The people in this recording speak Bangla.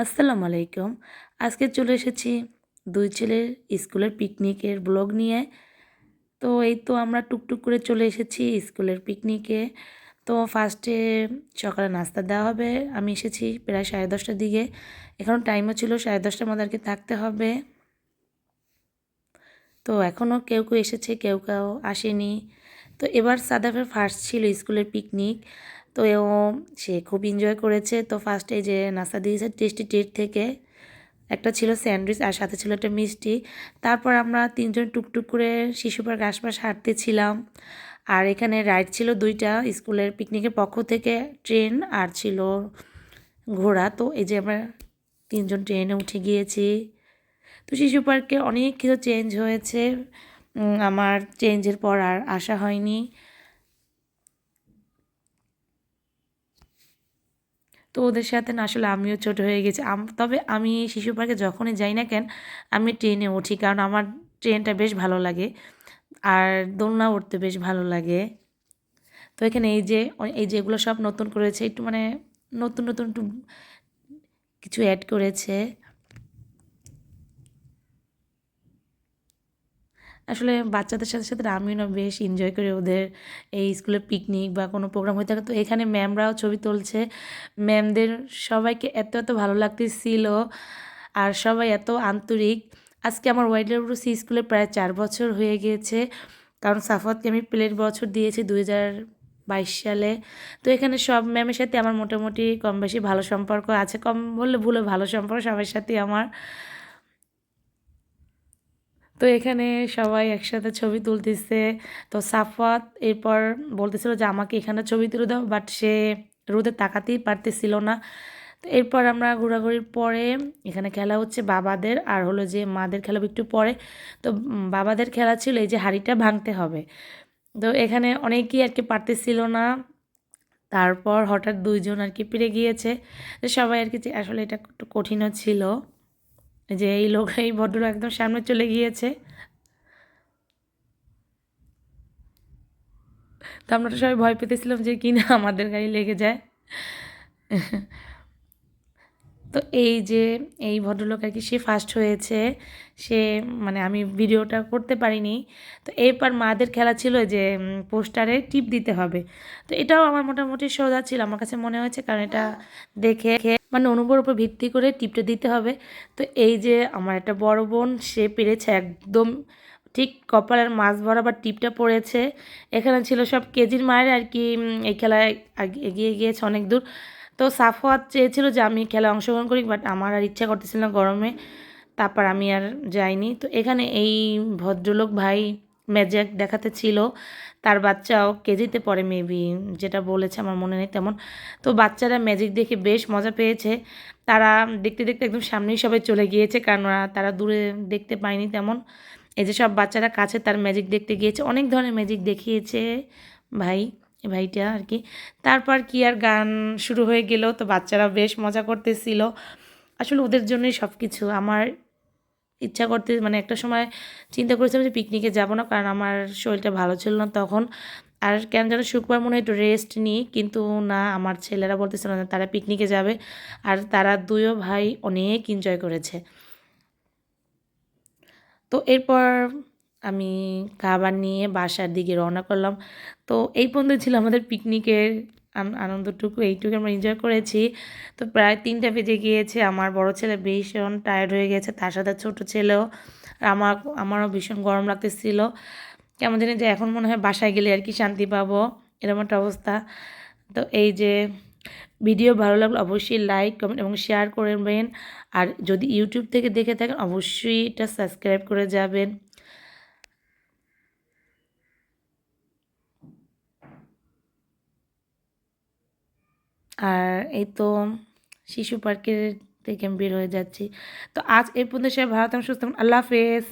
আসসালামু আলাইকুম। আজকে চলে এসেছি দুই ছেলের স্কুলের পিকনিকের ব্লগ নিয়ে। তো এই তো আমরা টুকটুক করে চলে এসেছি স্কুলের পিকনিকে। তো ফার্স্টে সকালে নাস্তা দেওয়া হবে। আমি এসেছি প্রায় সাড়ে দশটার দিকে। এখনও টাইমও ছিল, সাড়ে দশটার মধ্যে আর কি থাকতে হবে। তো এখনও কেউ কেউ এসেছে, কেউ কেউ আসেনি। তো এবার সাদাফের ফার্স্ট ছিল স্কুলের পিকনিক তো ও, সে খুব এনজয় করেছে। তো ফার্স্টে যে নাস্তা দিয়েছে টেস্টি ট্রিট থেকে, একটা ছিল স্যান্ডউইচ আর সাথে ছিল একটা মিষ্টি। তারপর আমরা তিনজন টুকটুক করে শিশু পার্ক আশপাশ হাঁটতেছিলাম। আর এখানে রাইড ছিল দুইটা, স্কুলের পিকনিকের পক্ষ থেকে ট্রেন আর ছিল ঘোড়া। তো এই যে আমরা তিনজন ট্রেনে উঠে গিয়েছি। তো শিশু পার্কে অনেক কিছু চেঞ্জ হয়েছে। আমার চেঞ্জের পর আর আসা হয়নি। তো ওদের সাথে না, আসলে আমিও ছোট হয়ে গেছি। তবে আমি শিশু পার্কে যখনই যাই না কেন, আমি ট্রেনে উঠি, কারণ আমার ট্রেনটা বেশ ভালো লাগে। আর দোলনা উঠতে বেশ ভালো লাগে। তো এখানে এই যে এই যেগুলো সব নতুন করেছে, একটু মানে নতুন নতুন একটু কিছু অ্যাড করেছে। আসলে বাচ্চাদের সাথে সাথে আমিও না বেশ এনজয় করি ওদের এই স্কুলের পিকনিক বা কোনো প্রোগ্রাম হয়ে থাকে। তো এখানে ম্যামরাও ছবি তুলছে। ম্যামদের সবাইকে এত এত ভালো লাগতেছিল আর সবাই এত আন্তরিক। আজকে আমার ওয়াইডের সি স্কুলে প্রায় চার বছর হয়ে গিয়েছে। কারণ সাফাতকে আমি প্লেট বছর দিয়েছি দু বাইশ সালে। তো এখানে সব ম্যামের সাথে আমার মোটামুটি কম বেশি ভালো সম্পর্ক আছে। কম বললে ভুলে ভালো সম্পর্ক সবার সাথে আমার। তো এখানে সবাই একসাথে ছবি তুলতেছে। তো সাফাত এরপর বলতেছিল যে, আমাকে এখানে ছবি তুলে দাও। বাট সে রোদে তাকাতেই পারতেছিল না। তো এরপর আমরা ঘোরাঘুরির পরে এখানে খেলা হচ্ছে বাবাদের আর হলো যে মাদের খেলা একটু পরে। তো বাবাদের খেলা ছিল এই যে হাড়িটা ভাঙতে হবে। তো এখানে অনেকেই আর কি পারতেছিল না। তারপর হঠাৎ দুইজন আর কি পেরে গিয়েছে। সবাই আর কি আসলে এটা একটু কঠিনও ছিল। যে এই লোক, এই ভদ্র একদম সামনে চলে গিয়েছে। তো আমরা তো সবাই ভয় পেতেছিলাম যে কিনা আমাদের গাড়ি লেগে যায়। তো এই যে এই ভদ্রলোক আর কি, সে ফার্স্ট হয়েছে। সে মানে আমি ভিডিওটা করতে পারিনি। তো এরপর মাদের খেলা ছিল যে পোস্টারে টিপ দিতে হবে। তো এটাও আমার মোটামুটি সোজা ছিল। আমার কাছে মনে হয়েছে, কারণ এটা দেখে মানে অনুভবের উপর ভিত্তি করে টিপটা দিতে হবে। তো এই যে আমার একটা বড় বোন, সে পেরেছে একদম ঠিক কপালের মাছ বরাবর টিপটা পড়েছে। এখানে ছিল সব কেজির মায়ের আর কি এই খেলায় এগিয়ে গিয়েছে অনেক দূর। তো সাফওয়াত চেয়েছিল যে আমি খেলায় অংশগ্রহণ করি, বাট আমার আর ইচ্ছা করতেছিল না গরমে। তারপর আমি আর যাইনি। তো এখানে এই ভদ্রলোক ভাই ম্যাজিক দেখাতে ছিল। তার বাচ্চাও কেজিতে পড়ে মেবি যেটা বলেছে আমার মনে নেই তেমন। তো বাচ্চারা ম্যাজিক দেখে বেশ মজা পেয়েছে। তারা দেখতে দেখতে একদম সামনেই সবাই চলে গিয়েছে, কারণ তারা দূরে দেখতে পায়নি তেমন। এই যে সব বাচ্চারা কাছে, তার ম্যাজিক দেখতে গিয়েছে, অনেক ধরনের ম্যাজিক দেখিয়েছে ভাই, ভাইটা আর কি। তারপর কি আর গান শুরু হয়ে গেল, তো বাচ্চারা বেশ মজা করতেছিল। আসলে ওদের জন্যই সব কিছু আমার ইচ্ছা করতে মানে একটা সময় চিন্তা করেছিলাম যে পিকনিকে যাব না, কারণ আমার শরীরটা ভালো ছিল না তখন। আর কেন যেন শুক্রবার মনে হয় একটু রেস্ট নিই, কিন্তু না, আমার ছেলেরা বলতেছিল না তারা পিকনিকে যাবে। আর তারা দুইও ভাই অনেক এনজয় করেছে। তো এরপর আমি খাবার নিয়ে বাসার দিকে রওনা করলাম। তো এই পর্যন্ত ছিল আমাদের পিকনিকের আনন্দটুকু এইটুকু আমরা এনজয় করেছি। তো প্রায় তিনটা বেজে গিয়েছে, আমার বড় ছেলে ভীষণ টায়ার্ড হয়ে গেছে, তার সাথে ছোটো ছেলেও আমার, আমারও ভীষণ গরম লাগতেছিল। কেমন জানি যে এখন মনে হয় বাসায় গেলে আর কি শান্তি পাবো, এরকম একটা অবস্থা। তো এই যে ভিডিও ভালো লাগলে অবশ্যই লাইক কমেন্ট এবং শেয়ার করবেন। আর যদি ইউটিউব থেকে দেখে থাকেন, অবশ্যই এটা সাবস্ক্রাইব করে যাবেন। আর এই তো শিশু পার্কের থেকে আমি বের হয়ে যাচ্ছি। তো আজ এই পর্যন্ত সবাই ভালো থাকুন, সুস্থ আল্লাহ হাফেজ।